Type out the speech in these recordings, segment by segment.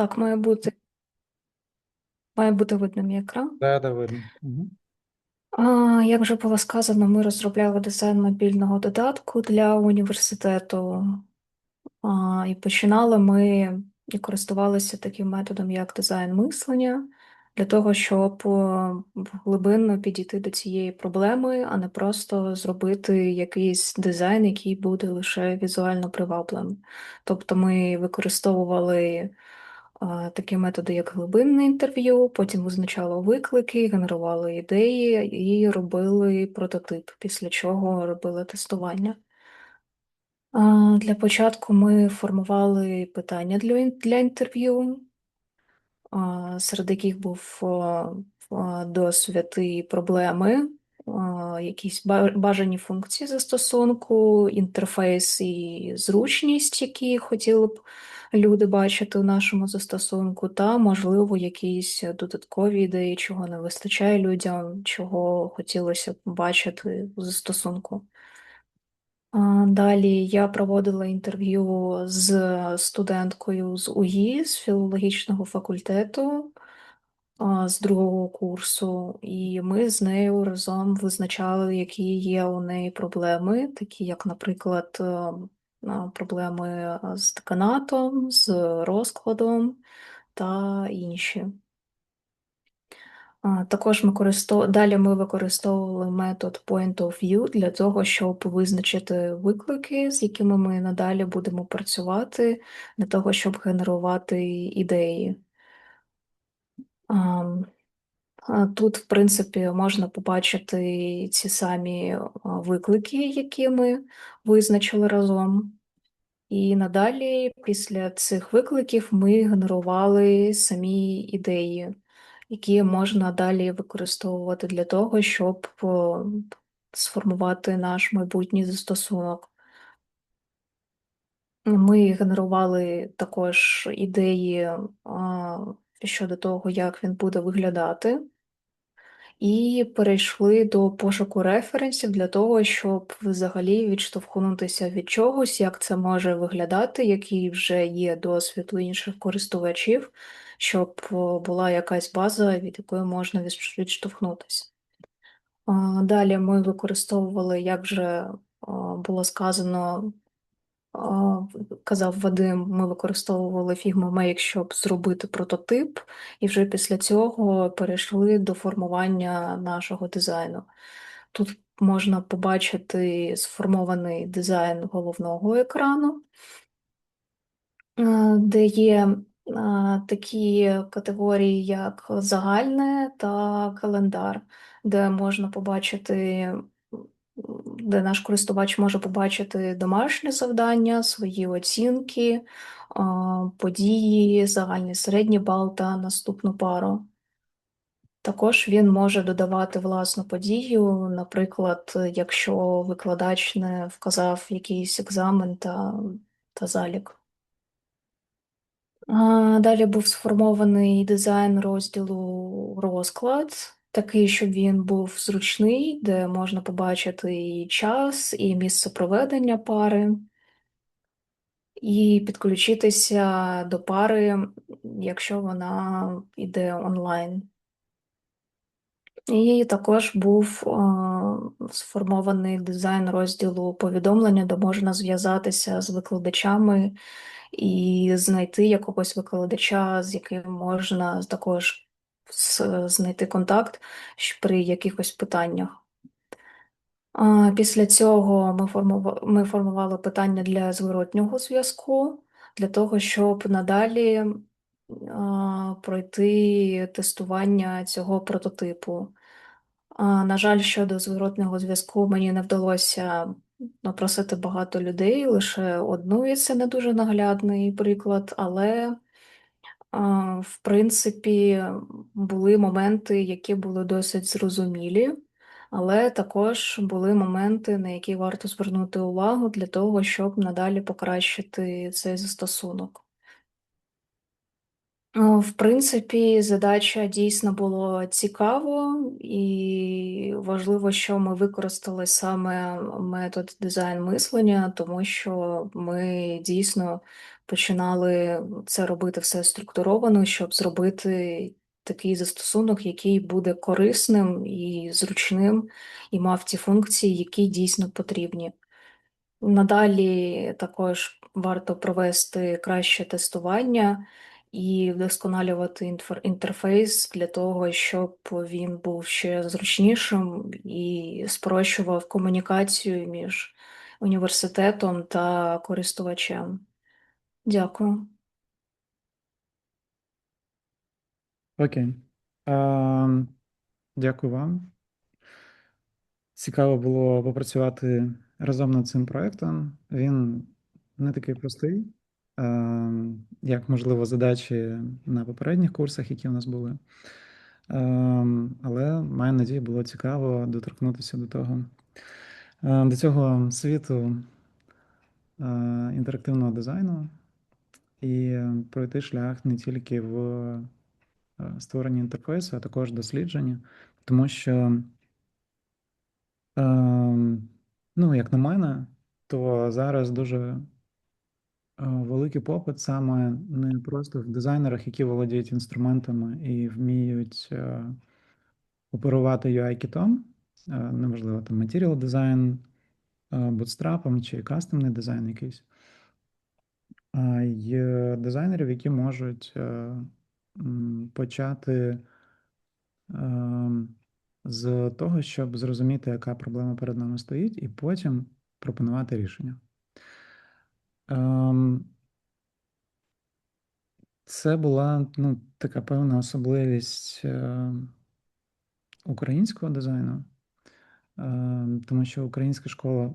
Так, має бути. Має бути видно мій екран. Да, да, видно. Угу. А, як вже було сказано, ми розробляли дизайн мобільного додатку для університету. А, і починали ми і користувалися таким методом, як дизайн мислення, для того, щоб е, глибинно підійти до цієї проблеми, а не просто зробити якийсь дизайн, який буде лише візуально привабливим. Тобто ми використовували такі методи, як глибинне інтерв'ю, потім визначали виклики, генерували ідеї і робили прототип, після чого робили тестування. Для початку ми формували питання для, інтерв'ю, серед яких був досвід і проблеми, якісь бажані функції застосунку, інтерфейс і зручність, які хотіли б люди бачити у нашому застосунку, та, можливо, якісь додаткові ідеї, чого не вистачає людям, чого хотілося б бачити у застосунку. Далі я проводила інтерв'ю з студенткою з УГІ, з філологічного факультету, з другого курсу, і ми з нею разом визначали, які є у неї проблеми, такі як, наприклад, е, проблеми з деканатом, з розкладом та інші. Також ми користо... далі ми використовували метод Point of View для того, щоб визначити виклики, з якими ми надалі будемо працювати, для того, щоб генерувати ідеї. Тут, в принципі, можна побачити ці самі виклики, які ми визначили разом. І надалі, після цих викликів, ми генерували самі ідеї, які можна далі використовувати для того, щоб сформувати наш майбутній застосунок. Ми генерували також ідеї щодо того, як він буде виглядати. І перейшли до пошуку референсів для того, щоб взагалі відштовхнутися від чогось, як це може виглядати, який вже є досвід у інших користувачів, щоб була якась база, від якої можна відштовхнутися. Далі ми використовували, як вже було сказано, казав Вадим, ми використовували Figma Make, щоб зробити прототип, і вже після цього перейшли до формування нашого дизайну. Тут можна побачити сформований дизайн головного екрану, е, де є е, такі категорії, як загальне та календар, де можна побачити де наш користувач може побачити домашнє завдання, свої оцінки, події, загальний середній бал та наступну пару. Також він може додавати власну подію, наприклад, якщо викладач не вказав якийсь екзамен та, та залік. Далі був сформований дизайн розділу розклад, такий, щоб він був зручний, де можна побачити і час, і місце проведення пари, і підключитися до пари, якщо вона йде онлайн. І також був а, сформований дизайн розділу повідомлення, де можна зв'язатися з викладачами і знайти якогось викладача, з яким можна також знайти контакт при якихось питаннях. Після цього ми формува- ми формували питання для зворотнього зв'язку, для того, щоб надалі пройти тестування цього прототипу. На жаль, щодо зворотного зв'язку мені не вдалося напросити багато людей, лише одну, і це не дуже наглядний приклад, але в принципі були моменти, які були досить зрозумілі, але також були моменти, на які варто звернути увагу для того, щоб надалі покращити цей застосунок. Е, В принципі, задача дійсно було цікаво і важливо, що ми використали саме метод дизайн мислення, тому що ми дійсно починали це робити все структуровано, щоб зробити такий застосунок, який буде корисним і зручним, і мав ті функції, які дійсно потрібні. Надалі також варто провести краще тестування і вдосконалювати інтерфейс для того, щоб він був ще зручнішим і спрощував комунікацію між університетом та користувачем. Дякую. Окей. А, дякую вам. Цікаво було попрацювати разом над цим проектом. Він не такий простий, як, можливо, задачі на попередніх курсах, які у нас були. Але маю надію, було цікаво доторкнутися до того, до цього світу інтерактивного дизайну і пройти шлях не тільки в е, створенні інтерфейсу, а також дослідженні, тому що. Ем, ну, як на мене, то зараз дуже е, великий попит саме не просто в дизайнерах, які володіють інструментами і вміють е, оперувати UI-кітом, е, неважливо, там матеріал дизайн, бутстрапом чи кастомний дизайн якийсь, а й дизайнерів, які можуть е, почати. ем, з того, щоб зрозуміти, яка проблема перед нами стоїть, і потім пропонувати рішення. Ем, Це була ну, така певна особливість е, українського дизайну, е, тому що українська школа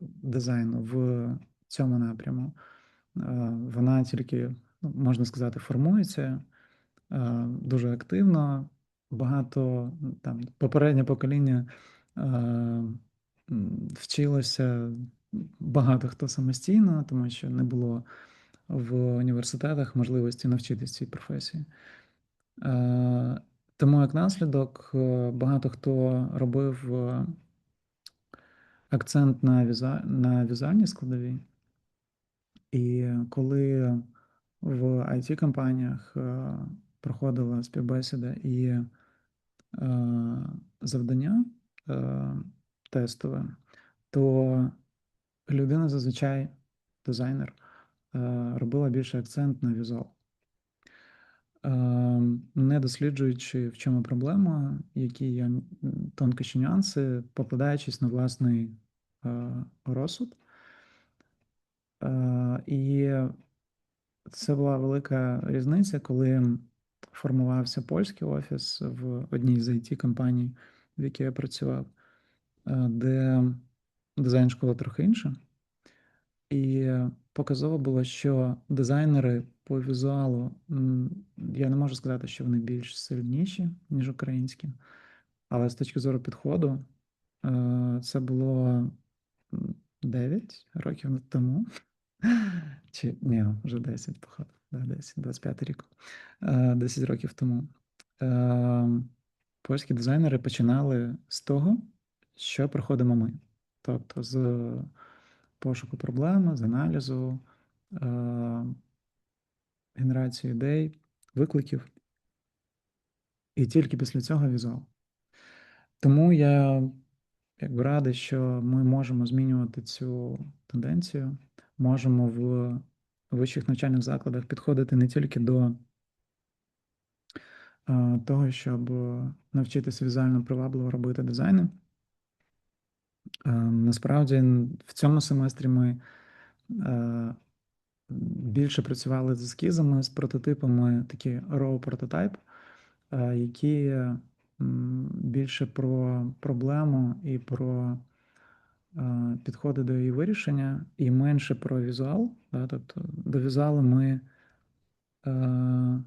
дизайну в цьому напряму, е, вона тільки, ну, можна сказати, формується. Е, дуже активно. Багато там попереднє покоління вчилося багато хто самостійно, тому що не було в університетах можливості навчитися цій професії. Е, тому, як наслідок, багато хто робив акцент на віза... на візуальній складовій. І коли в it компаніях проходила співбесіда і е, завдання е, тестове, то людина зазвичай, дизайнер, е, робила більше акцент на візуал. Е, не досліджуючи, в чому проблема, які є тонкощі нюанси, покладаючись на власний е, розсуд. Е, і це була велика різниця, коли формувався польський офіс в одній з it компаній, в якій я працював, де дизайн школа трохи інша. І показово було, що дизайнери по візуалу, я не можу сказати, що вони більш сильніші, ніж українські, але з точки зору підходу, е, це було 9 років тому. Чи ні, вже 10, походу. Да, 10, 25 рік. 10 років тому. Ем, польські дизайнери починали з того, що проходимо ми. Тобто з пошуку проблеми, з аналізу, ем, генерації ідей, викликів. І тільки після цього візуал. Тому я якби радий, що ми можемо змінювати цю тенденцію можемо в вищих навчальних закладах підходити не тільки до того, щоб навчитися візуально привабливо робити дизайни. Насправді, в цьому семестрі ми більше працювали з ескізами, з прототипами, такі raw прототип, які більше про проблему і про підходи до її вирішення і менше про візуал. Да? Тобто до візуалу ми е,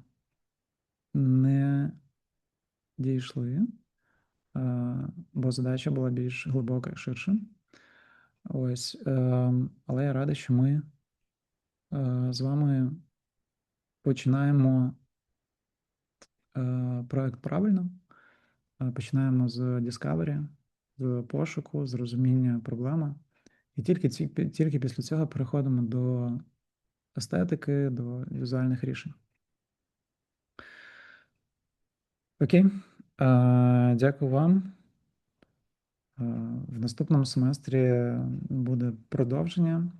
не дійшли, е, бо задача була більш глибока і ширша. Ось, е, але я радий, що ми е, з вами починаємо е, проект правильно. Е, Починаємо з Discovery, з пошуку, з розуміння проблеми. І тільки, тільки після цього переходимо до естетики, до візуальних рішень. Окей. Дякую вам. В наступному семестрі буде продовження,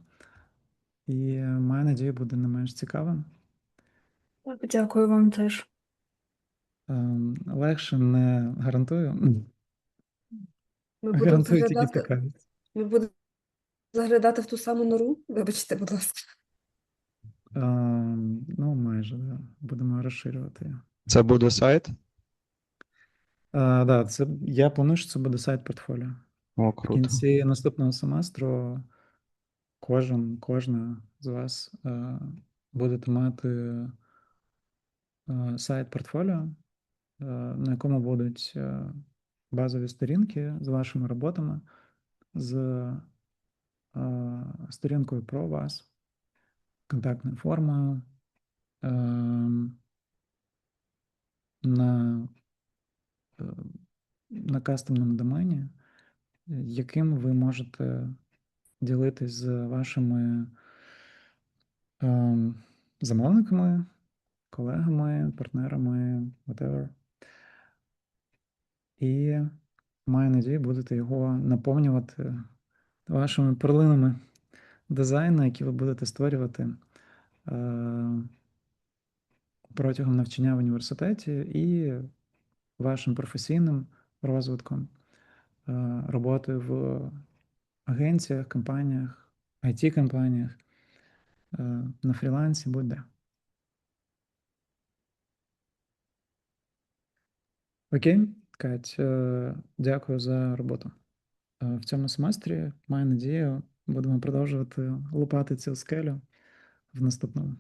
і маю надію, буде не менш цікавим. Дякую вам теж. Легше не гарантую. Ми Гарантую тільки цікавість. ми будемо заглядати в ту саму нору. Вибачте, будь ласка. Ну, майже, да. Будемо розширювати. Це буде сайт? А, да, це, я планую, що це буде сайт портфоліо. О, В круто. кінці наступного семестру кожен, кожна з вас е, будете мати е, сайт портфоліо, е, на якому будуть е, базові сторінки з вашими роботами, з е, сторінкою про вас, контактною формою. ем, на, е, на кастомному домені, е, яким ви можете ділитись з вашими ем, замовниками, колегами, партнерами, whatever. І маю надію, будете його наповнювати вашими перлинами дизайну, які ви будете створювати е, протягом навчання в університеті і вашим професійним розвитком, е, роботою в агенціях, компаніях, IT-компаніях, е, на фрілансі, будь-де. Окей, Кать, е, дякую за роботу. В цьому семестрі, маю надію, будемо продовжувати лупати цю скелю в наступному.